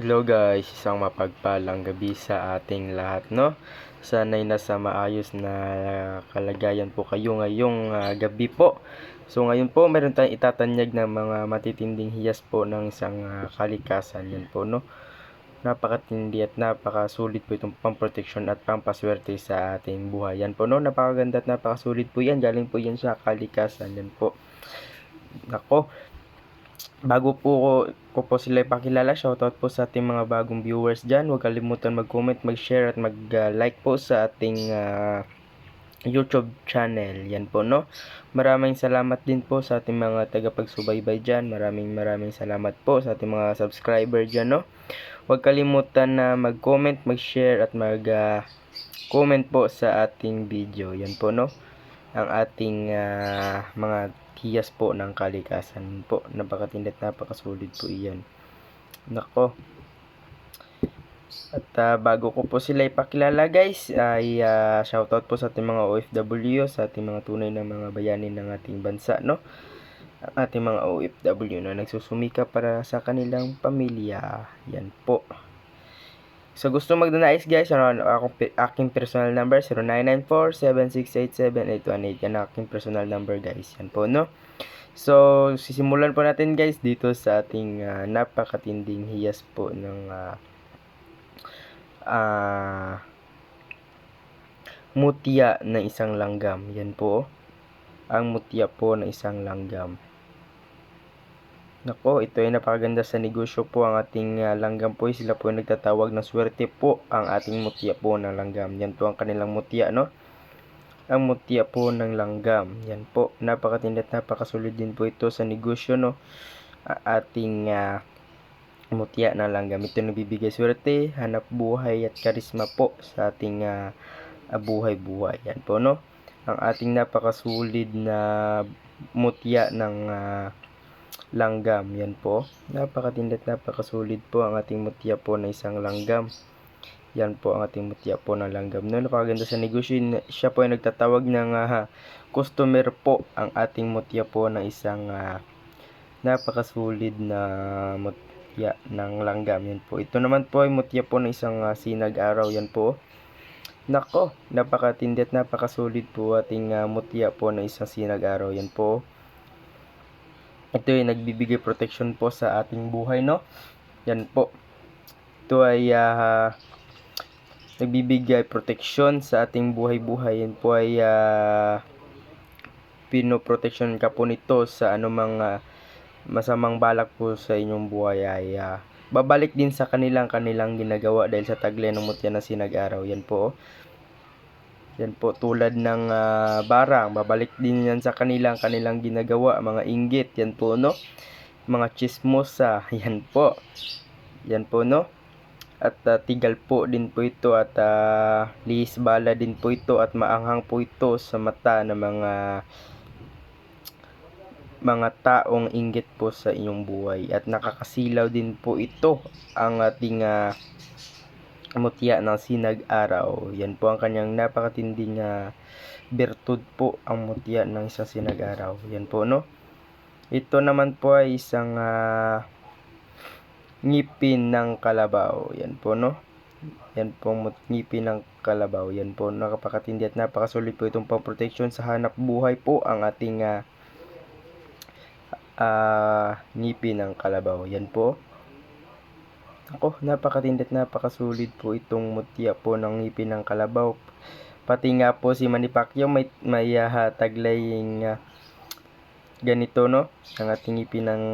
Hello guys, isang mapagpalang gabi sa ating lahat, no? Sana'y nasa maayos na kalagayan po kayo ngayong ah, gabi po. So ngayon po, meron tayong itatanyag ng mga matitinding hiyas po ng isang ah, kalikasan. Yan po, no? Napakatindi at napakasulit po itong pamproteksyon at pampaswerte sa ating buhay. Yan po, no? Napakaganda at napakasulit po yan. Galing po yan sa kalikasan. Yan po. Nako, bago po ko, ko po sila ipakilala, shoutout po sa ating mga bagong viewers dyan. Huwag kalimutan mag-comment, mag-share at mag-like po sa ating ah, YouTube channel. Yan po, no? Maraming salamat din po sa ating mga tagapagsubaybay dyan. Maraming maraming salamat po sa ating mga subscriber dyan, no? Huwag kalimutan na mag-comment, mag-share at mag-comment po sa ating video. Yan po, no? Ang ating ah, mga hiyas po ng kalikasan po. Napakatindi at napakasulit po iyan. Nako. At ah, bago ko po sila ipakilala guys, ay ah, shoutout po sa ating mga OFW, sa ating mga tunay na mga bayani ng ating bansa, no? Ang ating mga OFW na nagsusumika para sa kanilang pamilya. Yan po. So gusto magdanais guys, ano, akong, pi- aking personal number 0994-7687-818. Yan aking personal number guys. Yan po, no? So, sisimulan po natin guys dito sa ating ah, napakatinding hiyas po ng ah, ah, mutya ng isang langgam. Yan po. Ang mutya po ng isang langgam. Nako, ito ay napakaganda sa negosyo po ang ating ah, langgam po. Sila po ay nagtatawag ng swerte po ang ating mutya po ng langgam. Yan po ang kanilang mutya, no? Ang mutya po ng langgam. Yan po. Napakatindi at napakasulit din po ito sa negosyo, no? A- ating ah, mutya ng langgam. Ito nagbibigay swerte, hanap buhay at karisma po sa ating ah, buhay-buhay. Yan po, no? Ang ating napakasulid na mutya ng ah, langgam. Yan po. Napakatindi at napakasulit po ang ating mutya po na isang langgam. Yan po ang ating mutya po ng langgam. No, napakaganda sa negosyo. Siya po ay nagtatawag ng ah, customer po ang ating mutya po ng isang ah, napakasulid na mutya ng langgam. Yan po. Ito naman po ay mutya po ng isang ah, sinag araw. Yan po. Nako, napakatindi at napakasulit po ating ah, mutya po ng isang sinag araw. Yan po. Ito ay nagbibigay protection po sa ating buhay, no? Yan po. Ito ay ah, nagbibigay protection sa ating buhay-buhay. Yan po ay ah, pinoprotection ka po nito sa anumang ah, masamang balak po sa inyong buhay ay ah, babalik din sa kanilang kanilang ginagawa dahil sa taglay ng mutya na sinag-araw. Yan po. oh. Yan po tulad ng ah, barang, babalik din yan sa kanilang kanilang ginagawa, mga inggit, yan po no. Mga chismosa, yan po. Yan po no. At ah, tigal po din po ito at uh, lihis bala din po ito at maanghang po ito sa mata ng mga mga taong inggit po sa inyong buhay at nakakasilaw din po ito ang ating ah, mutya ng sinag araw. Yan po ang kanyang napakatinding uh, bertud po ang mutya ng isang sinag araw. Yan po no. Ito naman po ay isang ah, ngipin ng kalabaw. Yan po no. Yan po ngipin ng kalabaw. Yan po nakapakatindi at napakasulit po itong pang-protection sa hanap buhay po ang ating ah, ah, ngipin ng kalabaw. Yan po. Ako, napakatindi at napakasulit po itong mutya po ng ngipin ng kalabaw. Pati nga po si Manny Pacquiao may, may ah, taglaying ah, ganito no, ang ating ngipin ng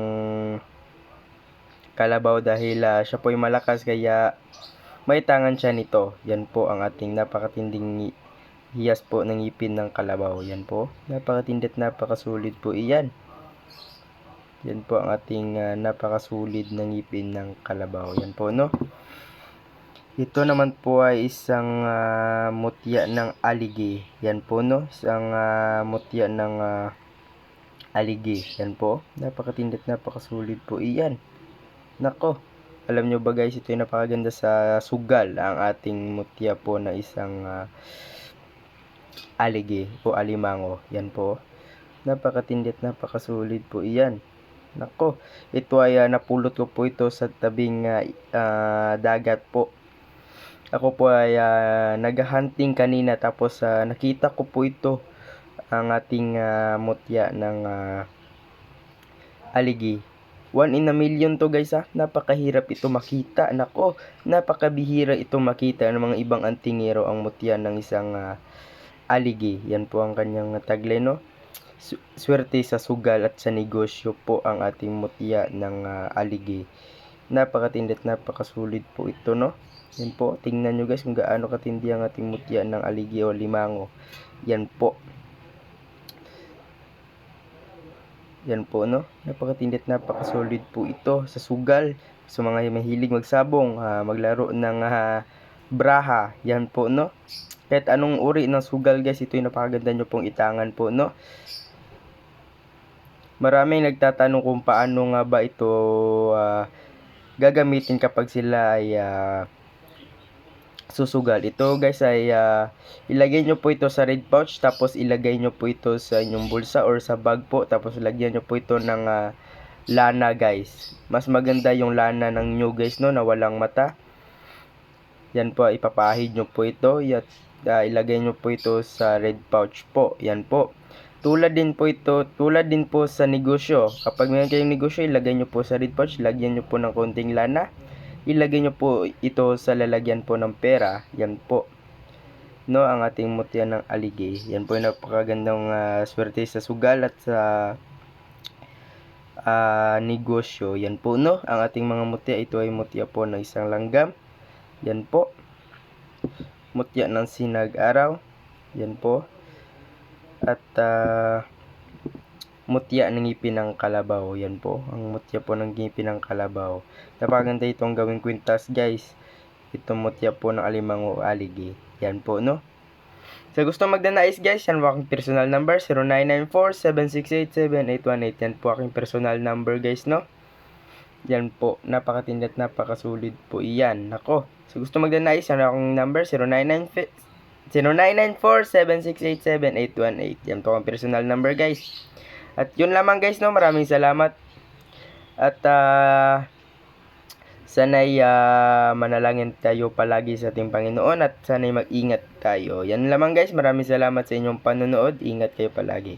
kalabaw dahil ah, siya po ay malakas kaya may tangan siya nito. Yan po ang ating napakatinding hiyas po ng ngipin ng kalabaw. Yan po. Napakatindi at napakasulit po iyan. Yan po ang ating ah, napakasulid na ngipin ng kalabaw. Yan po, no? Ito naman po ay isang ah, mutya ng aligi. Yan po, no? Isang ah, mutya ng ah, aligi. Yan po. Napakatindi at napakasulit po iyan. Nako. Alam nyo ba guys, ito ay napakaganda sa sugal ang ating mutya po na isang ah, aligi o alimango. Yan po. Napakatindi at napakasulit po iyan. Nako, ito ay ah, napulot ko po ito sa tabing ah, ah, dagat po. Ako po ay ah, naghahunting kanina tapos ah, nakita ko po ito ang ating ah, mutya ng ah, aligi. One in a million to guys ha. Napakahirap ito makita. Nako, napakabihira ito makita ng mga ibang antingero ang mutya ng isang ah, aligi. Yan po ang kanyang tagline no. Swerte sa sugal at sa negosyo po ang ating mutya ng ah, aligi. Napakatindi at napakasulit po ito no. Yan po, tingnan nyo guys kung gaano katindi ang ating mutya ng aligi o limango. Yan po. Yan po no. Napakatindi at napakasulit po ito sa sugal. Sa mga mahilig magsabong, ah, maglaro ng ah, braha. Yan po no. Kahit anong uri ng sugal guys, ito yung napakaganda nyo pong itangan po no. Maraming nagtatanong kung paano nga ba ito ah, gagamitin kapag sila ay ah, susugal. Ito guys ay ah, ilagay nyo po ito sa red pouch tapos ilagay nyo po ito sa inyong bulsa or sa bag po tapos lagyan nyo po ito ng ah, lana guys. Mas maganda yung lana ng new guys no na walang mata. Yan po ipapahid nyo po ito at ah, ilagay nyo po ito sa red pouch po. Yan po. Tulad din po ito, tulad din po sa negosyo. Kapag meron kayong negosyo, ilagay nyo po sa red pouch, lagyan nyo po ng konting lana. Ilagay nyo po ito sa lalagyan po ng pera. Yan po. No, ang ating mutya ng aligay. Yan po yung napakagandang ah, swerte sa sugal at sa ah, negosyo. Yan po, no. Ang ating mga mutya, ito ay mutya po ng isang langgam. Yan po. Mutya ng sinag-araw. Yan po. At ah, mutya ng ngipin ng kalabaw. Yan po. Ang mutya po ng ngipin ng kalabaw. Napakaganda itong gawing kwintas guys. Itong mutya po ng alimango aligi. Yan po no. Sa gusto magdanais guys, yan po aking personal number 0994-768-7818. Yan po aking personal number guys no. Yan po, napakatindi at napakasulit po iyan. Nako, sa gusto magdanais, yan akong number 0995 0994-768-7818. Yan po ang personal number guys. At yun lamang guys no, maraming salamat. At ah sana'y ah, manalangin tayo palagi sa ating Panginoon at sana'y mag-ingat tayo. Yan lamang guys, maraming salamat sa inyong panonood. Ingat kayo palagi.